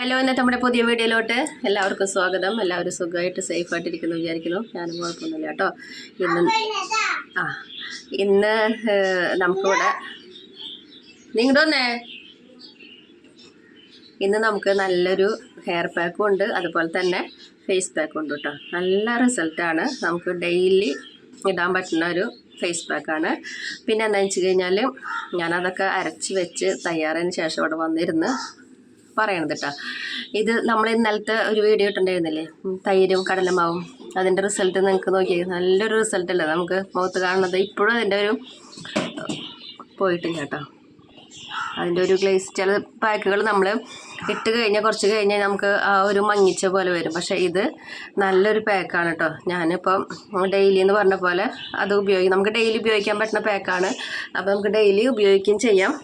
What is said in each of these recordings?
Hello ഇന്നത്തെ നമ്മുടെ പുതിയ വീഡിയോയിലോട്ട് എല്ലാവർക്കും സ്വാഗതം. എല്ലാവരും സുഖമായിട്ട് സേഫായിട്ടിരിക്കുന്നു വിചാരിക്കുന്നു. ഞാനും കുഴപ്പമൊന്നുമില്ല കേട്ടോ. ഇന്ന് ആ ഇന്ന് നമുക്കിവിടെ നിങ്ങളുടെ വന്നേ ഇന്ന് നമുക്ക് നല്ലൊരു ഹെയർ പാക്കും ഉണ്ട്. അതുപോലെ തന്നെ ഫേസ് പാക്കും ഉണ്ട് കേട്ടോ. നല്ല റിസൾട്ടാണ് നമുക്ക് ഡെയിലി ഇടാൻ പറ്റുന്ന ഒരു ഫേസ് പാക്കാണ് പിന്നെ എന്താണെന്ന് വെച്ച് കഴിഞ്ഞാൽ ഞാനതൊക്കെ അരച്ച് വെച്ച് തയ്യാറതിന് ശേഷം അവിടെ വന്നിരുന്ന് പറയണത് കേട്ടോ ഇത് നമ്മൾ ഇന്നലത്തെ ഒരു വീഡിയോ ഇട്ടുണ്ടായിരുന്നില്ലേ തൈരും കടലമാവും. അതിന്റെ റിസൾട്ട് നിങ്ങൾക്ക് നോക്കിയേ നല്ലൊരു റിസൾട്ട് അല്ലേ? നമുക്ക് മുഖത്ത് കാണുന്നത്. ഇപ്പോഴും അതിന്റെ ഒരു പോയിട്ടില്ല കേട്ടോ അതിന്റെ ഒരു ഗ്ലേസ് ചില പാക്കുകൾ നമ്മൾ ഇട്ട് കഴിഞ്ഞാൽ കുറച്ച് കഴിഞ്ഞാൽ നമുക്ക് ആ ഒരു മങ്ങിച്ച പോലെ വരും. പക്ഷേ ഇത് നല്ലൊരു പാക്കാണ് കേട്ടോ ഞാനിപ്പം ഡെയിലി എന്ന് പറഞ്ഞ പോലെ അത് ഉപയോഗിക്കും. നമുക്ക് ഡെയിലി ഉപയോഗിക്കാൻ പറ്റുന്ന പാക്കാണ് അപ്പോൾ നമുക്ക് ഡെയിലി ഉപയോഗിക്കുകയും ചെയ്യാം.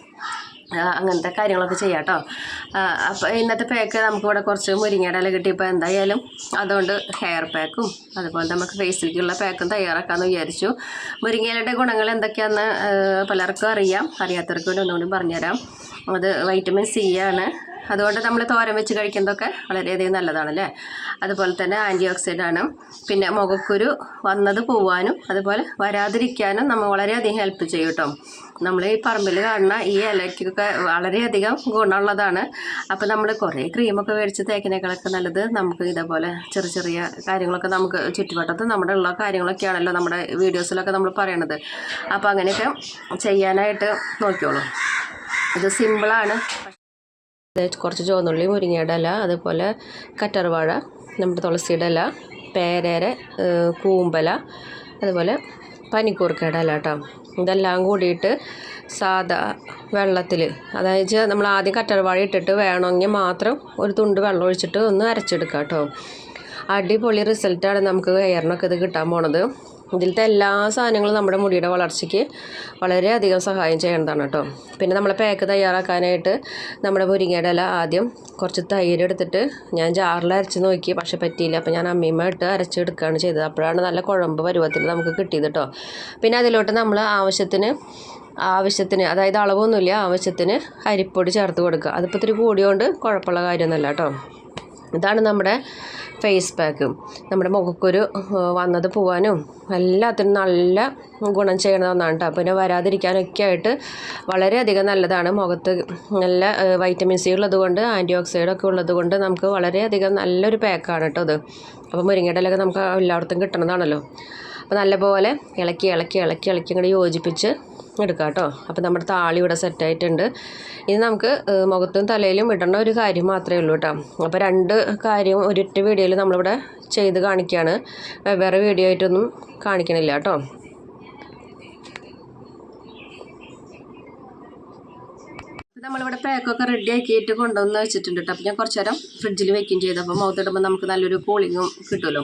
അങ്ങനത്തെ കാര്യങ്ങളൊക്കെ ചെയ്യാം കേട്ടോ അപ്പോൾ ഇന്നത്തെ പാക്ക് നമുക്കിവിടെ കുറച്ച് മുരിങ്ങയുടെ ഇല കിട്ടിയപ്പോൾ എന്തായാലും അതുകൊണ്ട് ഹെയർ പാക്കും അതുപോലെ നമുക്ക് ഫേസിലേക്കുള്ള പാക്കും തയ്യാറാക്കാമെന്ന് വിചാരിച്ചു. മുരിങ്ങയിലയുടെ ഗുണങ്ങൾ എന്തൊക്കെയാണെന്ന് പലർക്കും അറിയാം. അറിയാത്തവർക്ക് വേണ്ടി ഒന്നുകൂടി പറഞ്ഞുതരാം. അത് വൈറ്റമിൻ സി ആണ്. അതുകൊണ്ട് നമ്മൾ തോരൻ വെച്ച് കഴിക്കുന്നതൊക്കെ വളരെയധികം നല്ലതാണല്ലേ? അതുപോലെ തന്നെ ആന്റി ഓക്സിഡന്റ് ആണ് പിന്നെ മുഖക്കുരു വന്നത് പോവാനും അതുപോലെ വരാതിരിക്കാനും നമ്മൾ വളരെയധികം ഹെൽപ്പ് ചെയ്യും കേട്ടോ. നമ്മൾ ഈ പറമ്പിൽ കാണുന്ന ഈ ഇലയ്ക്കൊക്കെ വളരെയധികം ഗുണമുള്ളതാണ്. അപ്പോൾ നമ്മൾ കുറേ ക്രീമൊക്കെ മേടിച്ച് തേക്കിനേക്കാളൊക്കെ നല്ലത് നമുക്ക് ഇതേപോലെ ചെറിയ ചെറിയ കാര്യങ്ങളൊക്കെ നമുക്ക് ചുറ്റുവട്ടത്ത് നമ്മുടെ ഉള്ള കാര്യങ്ങളൊക്കെയാണല്ലോ നമ്മുടെ വീഡിയോസിലൊക്കെ നമ്മൾ പറയണത്. അപ്പോൾ അങ്ങനെയൊക്കെ ചെയ്യാനായിട്ട് നോക്കിയോളൂ ഇത് സിമ്പിളാണ് കുറച്ച് ചുവന്നുള്ളി മുരിങ്ങയുടെ ഇല അതുപോലെ കറ്റർവാഴ നമ്മുടെ തുളസിയുടെ ഇല പേരേര കൂമ്പല അതുപോലെ പനിക്കൂർക്കയുടെ ഇല കേട്ടോ ഇതെല്ലാം കൂടിയിട്ട് സാധാ വെള്ളത്തിൽ അതായത് നമ്മൾ ആദ്യം കറ്റർവാഴ ഇട്ടിട്ട് വേണമെങ്കിൽ മാത്രം ഒരു തുണ്ട് വെള്ളം ഒഴിച്ചിട്ട് ഒന്ന് അരച്ചെടുക്കാം കേട്ടോ അടിപൊളി റിസൾട്ടാണ് നമുക്ക് ഹെയറിനൊക്കെ ഇത് കിട്ടാൻ പോണത്. ഇതിലത്തെ എല്ലാ സാധനങ്ങളും നമ്മുടെ മുടിയുടെ വളർച്ചയ്ക്ക് വളരെയധികം സഹായം ചെയ്യേണ്ടതാണ് കേട്ടോ. പിന്നെ നമ്മൾ പാക്ക് തയ്യാറാക്കാനായിട്ട് നമ്മുടെ മുരിങ്ങയുടെ ഇല ആദ്യം കുറച്ച് തൈര് എടുത്തിട്ട് ഞാൻ ജാറിൽ അരച്ച് നോക്കി പക്ഷെ പറ്റിയില്ല. അപ്പോൾ ഞാൻ അമ്മീമ്മ ഇട്ട് അരച്ചെടുക്കുകയാണ് ചെയ്തത്. അപ്പോഴാണ് നല്ല കുഴമ്പ് പരുവത്തിൽ നമുക്ക് കിട്ടിയത് കേട്ടോ. പിന്നെ അതിലോട്ട് നമ്മൾ ആവശ്യത്തിന് ആവശ്യത്തിന് അതായത് അളവൊന്നുമില്ല ആവശ്യത്തിന് അരിപ്പൊടി ചേർത്ത് കൊടുക്കുക. അതിപ്പോൾ ഇത്തിരി കൂടിയോണ്ട് കുഴപ്പമുള്ള കാര്യമൊന്നുമല്ല കേട്ടോ. ഇതാണ് നമ്മുടെ ഫേസ് പാക്ക് നമ്മുടെ മുഖക്കൊരു വന്നത് പോവാനും എല്ലാത്തിനും നല്ല ഗുണം ചെയ്യണ ഒന്നാണ് കേട്ടോ പിന്നെ വരാതിരിക്കാനൊക്കെ ആയിട്ട് വളരെയധികം നല്ലതാണ് മുഖത്ത് നല്ല വൈറ്റമിൻ സി ഉള്ളത് കൊണ്ട് ആന്റി ഓക്സൈഡൊക്കെ ഉള്ളത് കൊണ്ട് നമുക്ക് വളരെയധികം നല്ലൊരു പാക്കാണ് കേട്ടോ അത് അപ്പോൾ മുരിങ്ങയുടെ നമുക്ക് എല്ലായിടത്തും കിട്ടണതാണല്ലോ. അപ്പോൾ നല്ലപോലെ ഇളക്കി ഇളക്കി ഇളക്കി ഇളക്കി ഇങ്ങോട്ട് യോജിപ്പിച്ച് എടുക്കാം കേട്ടോ അപ്പോൾ നമ്മുടെ താളി ഇവിടെ സെറ്റായിട്ടുണ്ട് ഇനി നമുക്ക് മുഖത്തും തലയിലും ഇടേണ്ട ഒരു കാര്യം മാത്രമേ ഉള്ളൂ കേട്ടോ. അപ്പോൾ രണ്ട് കാര്യം ഒരൊറ്റ വീഡിയോയിൽ നമ്മളിവിടെ ചെയ്ത് കാണിക്കുകയാണ് വേറെ വീഡിയോ ആയിട്ടൊന്നും കാണിക്കണില്ല കേട്ടോ. നമ്മളിവിടെ പാക്കൊക്കെ റെഡി ആക്കിയിട്ട് കൊണ്ടുവന്ന് വെച്ചിട്ടുണ്ട് കേട്ടോ അപ്പോൾ ഞാൻ കുറച്ച് നേരം ഫ്രിഡ്ജിൽ വെക്കുകയും ചെയ്തു. അപ്പോൾ മൗത്തിടുമ്പോൾ നമുക്ക് നല്ലൊരു കൂളിങ്ങും കിട്ടുമല്ലോ.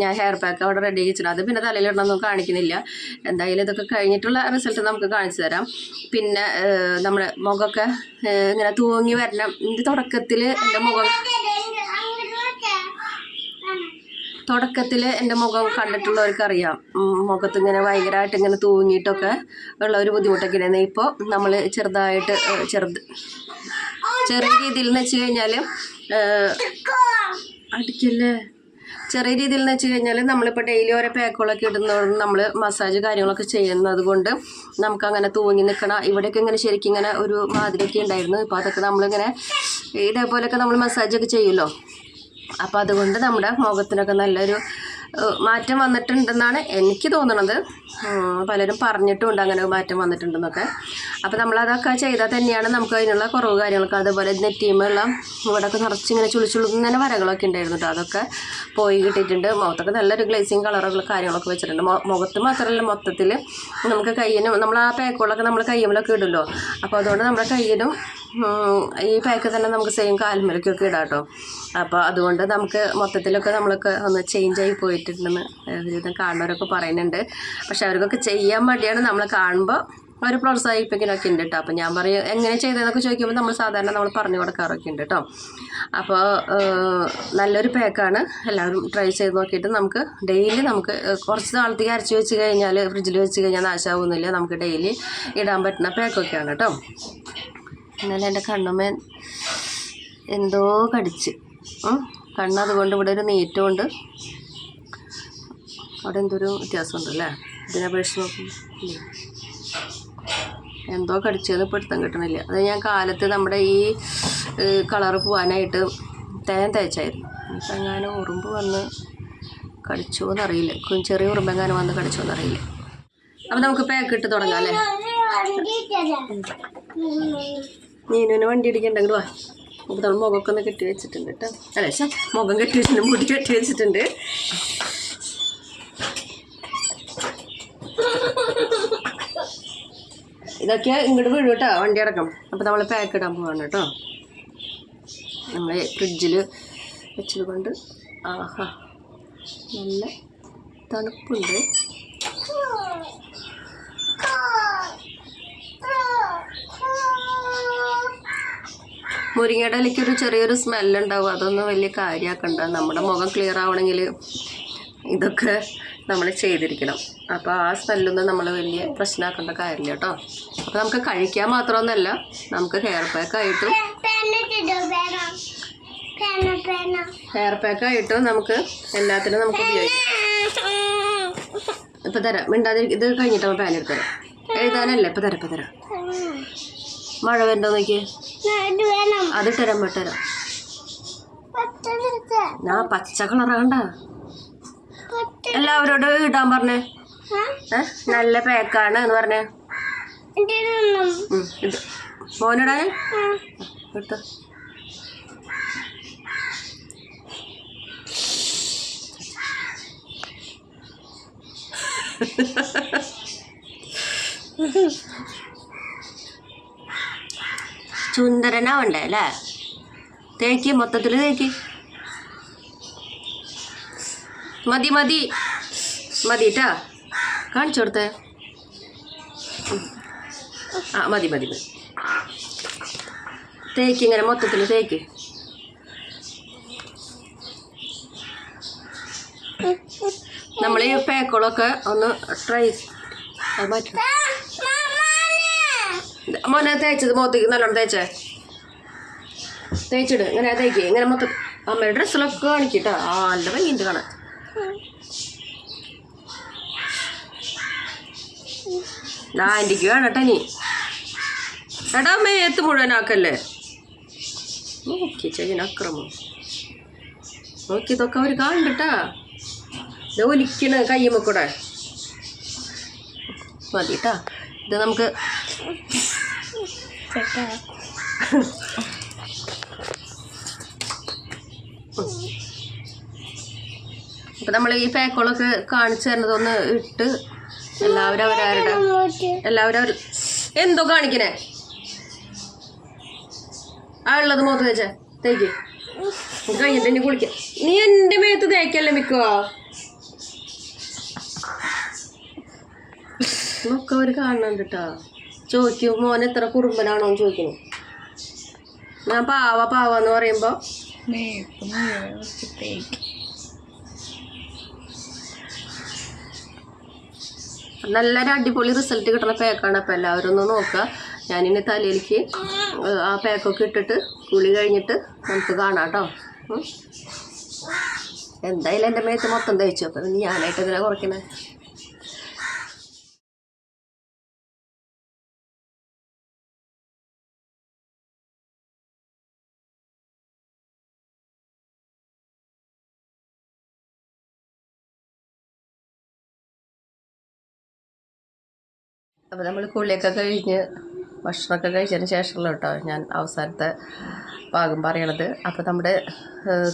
ഞാൻ ഹെയർ പാക്ക് അവിടെ റെഡി വെച്ചിട്ട് അത് പിന്നെ തലയിലിടണമെന്നും കാണിക്കുന്നില്ല. എന്തായാലും ഇതൊക്കെ കഴിഞ്ഞിട്ടുള്ള റിസൾട്ട് നമുക്ക് കാണിച്ചു തരാം. പിന്നെ നമ്മുടെ മുഖമൊക്കെ ഇങ്ങനെ തൂങ്ങി വരണം. ഇതിന്റെ തുടക്കത്തിൽ എന്റെ മുഖം തുടക്കത്തിൽ എന്റെ മുഖം കണ്ടിട്ടുള്ളവർക്ക് അറിയാം മുഖത്ത് ഇങ്ങനെ ഭയങ്കരമായിട്ട് ഇങ്ങനെ തൂങ്ങിയിട്ടൊക്കെ ഉള്ള ഒരു ബുദ്ധിമുട്ടൊക്കെ ഉണ്ടായിരുന്നു ഇപ്പോൾ നമ്മൾ ചെറുതായിട്ട് ചെറുത് ചെറിയ രീതിയിൽ എന്ന് വെച്ച് കഴിഞ്ഞാൽ അടിക്കല്ലേ? ചെറിയ രീതിയിൽ എന്ന് വെച്ച് കഴിഞ്ഞാൽ നമ്മളിപ്പോൾ ഡെയിലി ഓരോ പാക്കുകളൊക്കെ ഇടുന്നതുകൊണ്ട് നമ്മൾ മസാജ് കാര്യങ്ങളൊക്കെ ചെയ്യുന്നത് കൊണ്ട് നമുക്ക് അങ്ങനെ തൂങ്ങി നിൽക്കണ ഇവിടെയൊക്കെ ഇങ്ങനെ ശരിക്കും ഇങ്ങനെ ഒരു മാതിരിയൊക്കെ ഉണ്ടായിരുന്നു. ഇപ്പോൾ അതൊക്കെ നമ്മളിങ്ങനെ ഇതേപോലെയൊക്കെ നമ്മൾ മസാജൊക്കെ ചെയ്യുമല്ലോ. അപ്പോൾ അതുകൊണ്ട് നമ്മുടെ മുഖത്തിനൊക്കെ നല്ലൊരു മാറ്റം വന്നിട്ടുണ്ടെന്നാണ് എനിക്ക് തോന്നുന്നത് പലരും പറഞ്ഞിട്ടുമുണ്ട് അങ്ങനെ മാറ്റം വന്നിട്ടുണ്ടെന്നൊക്കെ. അപ്പോൾ നമ്മളതൊക്കെ ചെയ്താൽ തന്നെയാണ് നമുക്ക് അതിനുള്ള കുറവ് കാര്യങ്ങളൊക്കെ. അതുപോലെ നെറ്റിയുമുള്ള ഇവിടെയൊക്കെ ചുളിച്ചുളു ഇങ്ങനെ വരകളൊക്കെ ഉണ്ടായിരുന്നു കേട്ടോ അതൊക്കെ പോയി കിട്ടിയിട്ടുണ്ട്. മുഖത്തൊക്കെ നല്ലൊരു ഗ്ലേസിങ് കളറുള്ള കാര്യങ്ങളൊക്കെ വെച്ചിട്ടുണ്ട്. മുഖത്ത് മാത്രമല്ല മൊത്തത്തിൽ നമുക്ക് കയ്യിനും നമ്മൾ ആ പേക്കോളൊക്കെ നമ്മൾ കയ്യുമ്പോഴൊക്കെ ഇടുമല്ലോ. അപ്പോൾ അതുകൊണ്ട് നമ്മുടെ കയ്യിനും ഈ പാക്ക് തന്നെ നമുക്ക് സെയിം കാൽമലക്കൊക്കെ ഇടാം കേട്ടോ അപ്പോൾ അതുകൊണ്ട് നമുക്ക് മൊത്തത്തിലൊക്കെ നമ്മളൊക്കെ ഒന്ന് ചേഞ്ച് ആയി പോയിട്ടുണ്ടെന്ന് ഒരുവിധം കാണുന്നവരൊക്കെ പറയുന്നുണ്ട്. പക്ഷെ അവർക്കൊക്കെ ചെയ്യാൻ മടിയാണ്. നമ്മൾ കാണുമ്പോൾ ഒരു പ്രോത്സാഹിപ്പിക്കലൊക്കെ ഉണ്ട് കേട്ടോ അപ്പോൾ ഞാൻ പറയും എങ്ങനെ ചെയ്തതെന്നൊക്കെ ചോദിക്കുമ്പോൾ നമ്മൾ സാധാരണ നമ്മൾ പറഞ്ഞു കൊടുക്കാറൊക്കെ ഉണ്ട് കേട്ടോ അപ്പോൾ നല്ലൊരു പാക്കാണ് എല്ലാവരും ട്രൈ ചെയ്ത് നോക്കിയിട്ട് നമുക്ക് ഡെയിലി നമുക്ക് കുറച്ച് നാളത്തേക്ക് അരച്ച് വെച്ച് കഴിഞ്ഞാൽ ഫ്രിഡ്ജിൽ വെച്ച് കഴിഞ്ഞാൽ നാശമാവുന്നില്ല നമുക്ക് ഡെയിലി ഇടാൻ പറ്റുന്ന പാക്കൊക്കെയാണ് കേട്ടോ എന്നാലും എന്റെ കണ്ണുമേ എന്തോ കടിച്ച്. കണ്ണതുകൊണ്ട് ഇവിടെ ഒരു നീറ്റമുണ്ട് അവിടെ എന്തൊരു വ്യത്യാസമുണ്ട് അല്ലേ ഇതിനെ അപേക്ഷിച്ച് നോക്കുമ്പോൾ എന്തോ കടിച്ചതെന്ന് പിടുത്തം കിട്ടണില്ല അത് ഞാൻ കാലത്ത് നമ്മുടെ ഈ കളറ് പോകാനായിട്ട് തേൻ തേച്ചായിരുന്നു ഇപ്പം എങ്ങാനും ഉറുമ്പ് വന്ന് കടിച്ചോ എന്നറിയില്ല ചെറിയ ചെറിയ ഉറുമ്പെങ്ങാനും വന്ന് കടിച്ചോ എന്നറിയില്ല അപ്പം നമുക്ക് പാക്ക് ഇട്ട് തുടങ്ങാം അല്ലേ നീനുവിന് വണ്ടി ഇടിക്കണ്ടെങ്കിൽ വാ അപ്പോൾ നമ്മൾ മുഖമൊക്കെ ഒന്ന് കെട്ടി വെച്ചിട്ടുണ്ട് കേട്ടോ. അല്ല ശേ മുഖം കെട്ടി വെച്ചിട്ടുണ്ട് മുടി കെട്ടി വെച്ചിട്ടുണ്ട്. ഇതൊക്കെ ഇങ്ങോട്ട് വീഴും കേട്ടോ വണ്ടി അടക്കം. അപ്പോൾ നമ്മൾ പാക്ക് ഇടാൻ പോവാണ് കേട്ടോ. നമ്മൾ ഫ്രിഡ്ജിൽ വെച്ചത് കൊണ്ട് ആഹാ നല്ല തണുപ്പുണ്ട്. മുരിങ്ങയുടെ ഇലയ്ക്കൊരു ചെറിയൊരു സ്മെല്ലുണ്ടാവും. അതൊന്നും വലിയ കാര്യമാക്കണ്ട. നമ്മുടെ മുഖം ക്ലിയർ ആവണമെങ്കിൽ ഇതൊക്കെ നമ്മൾ ചെയ്തിരിക്കണം. അപ്പോൾ ആ സ്മെല്ലൊന്നും നമ്മൾ വലിയ പ്രശ്നമാക്കേണ്ട കാര്യമില്ല കേട്ടോ. അപ്പോൾ നമുക്ക് കഴിക്കാൻ മാത്രമൊന്നുമല്ല നമുക്ക് ഹെയർ പാക്കായിട്ടും ഹെയർ പാക്കായിട്ടും നമുക്ക് എല്ലാത്തിനും നമുക്ക് ഉപയോഗിക്കാം. ഇപ്പം തരാം. മിണ്ടാതിരിക്കും ഇത് കഴിഞ്ഞിട്ട് നമ്മൾ പാൻ എടുത്ത് തരാം. എഴുതാനല്ലേ? ഇപ്പം തരാം ഇപ്പം തരാം. മഴ വരണ്ടോ നോക്കി അത് തരാം വിട്ടരാം ഞാൻ പച്ച കളറാണ്ട എല്ലാവരോട് ഇടാൻ പറഞ്ഞേ. നല്ല പാക്കാണ് എന്ന് പറഞ്ഞേ. മോനിടാന് ഇട്ട്. ചുന്ദരനാവണ്ടേ അല്ലേ? തേക്ക് മൊത്തത്തിൽ തേക്ക്. മതി മതി. മതി കേട്ടാ കാണിച്ചു കൊടുത്തേ ആ മതി മതി മതി. തേക്ക് ഇങ്ങനെ മൊത്തത്തിൽ തേക്ക്. നമ്മൾ ഈ പേക്കുകളൊക്കെ ഒന്ന് ട്രൈ മാറ്റി മോനെ തേച്ചത് മുഖത്തേക്ക് നല്ലോണം തേച്ചേ. തേച്ചിട് ഇങ്ങനെ തേക്ക് ഇങ്ങനെ മൊത്തം. അമ്മയുടെ ഡ്രസ്സിലൊക്കെ കാണിക്കട്ടോ. ആ നല്ല ഭംഗിയുണ്ട് കാണാൻ. ആന്റിക്ക് വേണട്ടോ നീ എടാ ഏത്ത് മുഴുവനാക്കല്ലേ? നോക്കി ചെയ്യുന്ന അക്രമം. നോക്കി ഇതൊക്കെ അവർ കാണണ്ടട്ടാ ഇത് ഒലിക്കണ കയ്യുമ്മ മതിട്ടാ. ഇത് നമുക്ക് അപ്പം നമ്മൾ ഈ പാക്കുകളൊക്കെ കാണിച്ചു തരുന്നതൊന്ന് ഇട്ട് എല്ലാവരും അവരവരുടെ എല്ലാവരും അവർ എന്തോ കാണിക്കണേ? ആ ഉള്ളത് മുഖത്ത് തേച്ചേ തേക്ക്. കഴിഞ്ഞിട്ട് എന്നെ കുളിക്കാം നീ എന്റെ മേത്ത് തേക്കല്ലേ മിക്കോ നോക്ക അവർ കാണുന്നുണ്ട് കേട്ടാ ചോദിക്കും മോൻ എത്ര കുറുമ്പനാണോ എന്ന് ചോദിക്കുന്നു. ഞാൻ പാവ പാവ എന്ന് പറയുമ്പോൾ നല്ലൊരു അടിപൊളി റിസൾട്ട് കിട്ടുന്ന പാക്കാണ് അപ്പോൾ എല്ലാവരും ഒന്ന് നോക്കുക ഞാനിനി തലയിലേക്ക് ആ പാക്കൊക്കെ ഇട്ടിട്ട് കുളി കഴിഞ്ഞിട്ട് നമുക്ക് കാണാം കേട്ടോ. എന്തായാലും എന്റെ മേത്ത് മൊത്തം തയ്ച്ചു അപ്പം ഞാനായിട്ട് ഇതിനെ കുറയ്ക്കണേ? അപ്പോൾ നമ്മൾ കുളിയൊക്കെ കഴിഞ്ഞ് ഭക്ഷണമൊക്കെ കഴിച്ചതിന് ശേഷമുള്ള കേട്ടോ ഞാൻ അവസാനത്തെ ഭാഗം പറയണത്. അപ്പോൾ നമ്മുടെ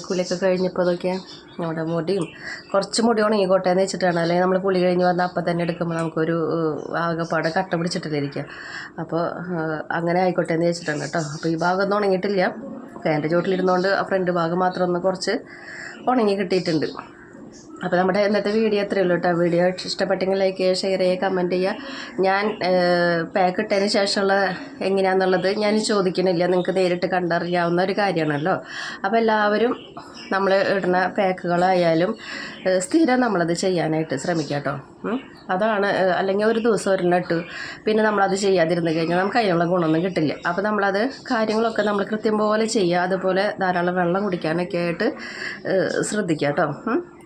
കുളിയൊക്കെ കഴിഞ്ഞപ്പോൾ അതൊക്കെ നമ്മുടെ മുടിയും കുറച്ച് മുടി ഉണങ്ങിക്കോട്ടെ എന്ന് വെച്ചിട്ടാണ്. അല്ലെങ്കിൽ നമ്മൾ കുളി കഴിഞ്ഞ് വന്നാൽ അപ്പം തന്നെ എടുക്കുമ്പോൾ നമുക്കൊരു ആകെപ്പാടെ കട്ട പിടിച്ചിട്ടില്ല ഇരിക്കുക അപ്പോൾ അങ്ങനെ ആയിക്കോട്ടെ എന്ന് വെച്ചിട്ടാണ് കേട്ടോ. അപ്പോൾ ഈ ഭാഗമൊന്നും ഉണങ്ങിയിട്ടില്ല. ഫാന്റെ ചോട്ടിലിരുന്നുകൊണ്ട് ആ ഫ്രണ്ട് ഭാഗം മാത്രം ഒന്ന് കുറച്ച് ഉണങ്ങി കിട്ടിയിട്ടുണ്ട്. അപ്പോൾ നമ്മുടെ ഇന്നത്തെ വീഡിയോ അത്രയേ ഉള്ളൂ കേട്ടോ. വീഡിയോ ഇഷ്ടപ്പെട്ടെങ്കിൽ ലൈക്ക് ചെയ്യുക ഷെയർ ചെയ്യുക കമന്റ് ചെയ്യുക. ഞാൻ പാക്ക് ഇട്ടതിന് ശേഷമുള്ള എങ്ങനെയാണെന്നുള്ളത് ഞാൻ ചോദിക്കണില്ല. നിങ്ങൾക്ക് നേരിട്ട് കണ്ടറിയാവുന്ന ഒരു കാര്യമാണല്ലോ. അപ്പോൾ എല്ലാവരും നമ്മൾ ഇടുന്ന പാക്കുകളായാലും സ്ഥിരം നമ്മളത് ചെയ്യാനായിട്ട് ശ്രമിക്കുക കേട്ടോ. അതാണ് അല്ലെങ്കിൽ ഒരു ദിവസം ഒരെണ്ണം ഇട്ടു. പിന്നെ നമ്മളത് ചെയ്യാതിരുന്ന് കഴിഞ്ഞാൽ നമുക്ക് അതിനുള്ള ഗുണമൊന്നും കിട്ടില്ല. അപ്പോൾ നമ്മളത് കാര്യങ്ങളൊക്കെ നമ്മൾ കൃത്യം പോലെ ചെയ്യുക അതുപോലെ ധാരാളം വെള്ളം കുടിക്കാനൊക്കെ ആയിട്ട് ശ്രദ്ധിക്കുക കേട്ടോ.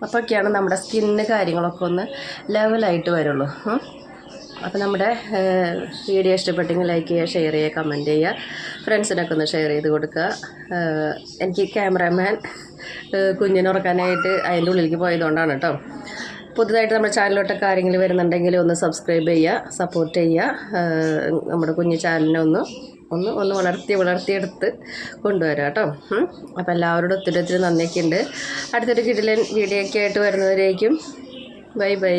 അപ്പോഴൊക്കെയാണ് നമ്മുടെ സ്കിന്നിന് കാര്യങ്ങളൊക്കെ ഒന്ന് ലെവലായിട്ട് വരുള്ളൂ. അപ്പോൾ നമ്മുടെ വീഡിയോ ഇഷ്ടപ്പെട്ടെങ്കിൽ ലൈക്ക് ചെയ്യുക ഷെയർ ചെയ്യുക കമന്റ് ചെയ്യുക. ഫ്രണ്ട്സിനൊക്കെ ഒന്ന് ഷെയർ ചെയ്ത് കൊടുക്കുക. എനിക്ക് ക്യാമറാമാൻ കുഞ്ഞിനുറക്കാനായിട്ട് അതിന്റെ ഉള്ളിലേക്ക് പോയതുകൊണ്ടാണ് കേട്ടോ. പുതുതായിട്ട് നമ്മുടെ ചാനലിലോട്ടൊക്കെ ആരെങ്കിലും വരുന്നുണ്ടെങ്കിൽ ഒന്ന് സബ്സ്ക്രൈബ് ചെയ്യുക സപ്പോർട്ട് ചെയ്യുക നമ്മുടെ കുഞ്ഞു ചാനലിനെ ഒന്ന് ഒന്ന് ഒന്ന് വളർത്തി വളർത്തിയെടുത്ത് കൊണ്ടുവരാം കേട്ടോ. അപ്പോൾ എല്ലാവരോടും ഒത്തിരി ഒത്തിരി നന്ദിയൊക്കെ ഉണ്ട് അടുത്തൊരു കിടിലൻ വീഡിയോ ഒക്കെ ആയിട്ട് വരുന്നവരേക്കും. Bye bye.